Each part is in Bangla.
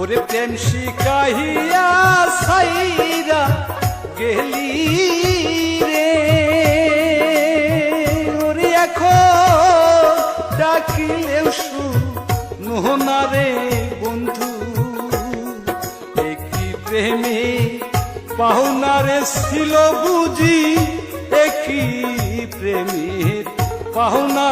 ওরে প্রেম শিকাহিয়া সাইরা গেলি রে। ওরে এখন ডাকিলেও শু নোহনা রে বন্ধু। একই প্রেমে পাহুনারে ছিল বুঝি, একই প্রেমের পাহুনা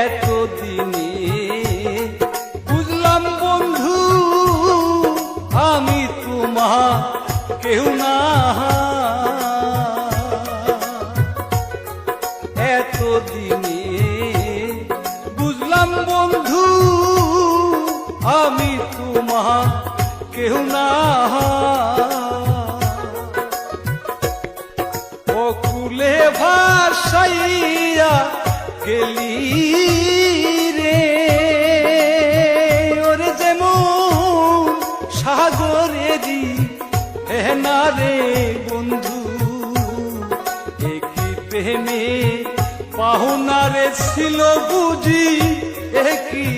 এতদিনে বুঝলাম বন্ধু, আমি তোমার কেউ না। এতদিনে বুঝলাম বন্ধু, আমি তোমার কেউ না। অকুলে ভাসাইয়া গেলি রে। ওরে যেমন সাগরেরই হেনা রে বন্ধু, একই প্রেমে পাহুনারে ছিল বুঝি, একই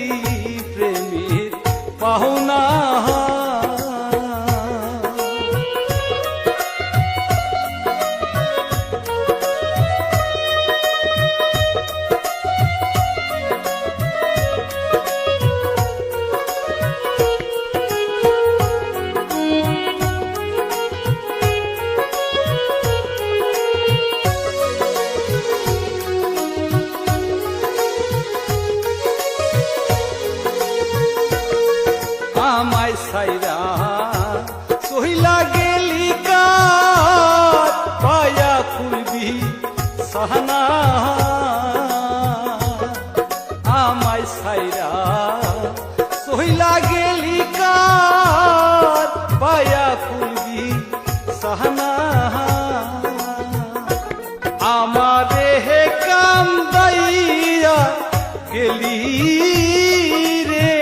প্রেমের পাহুনা গেলি রে।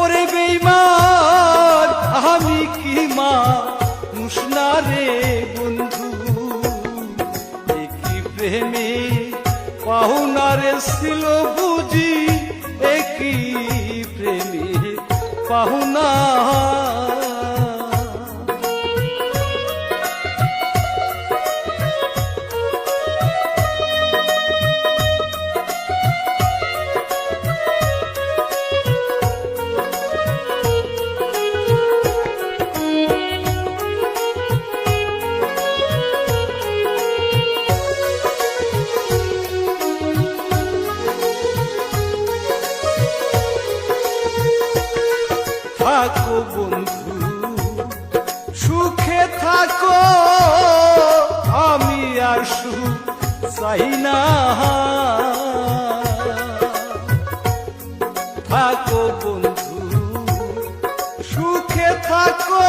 ওরে বেইমান, আমি কি মা মুসনা রে বন্ধু? একই প্রেমে পাহুনারে ছিল বুঝি, একই প্রেমে পাহুনা বন্ধু, সুখে থাকো, আমি আর সুখ চাই না। থাকো বন্ধু, সুখে থাকো,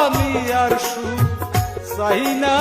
আমি আর সুখ চাই না।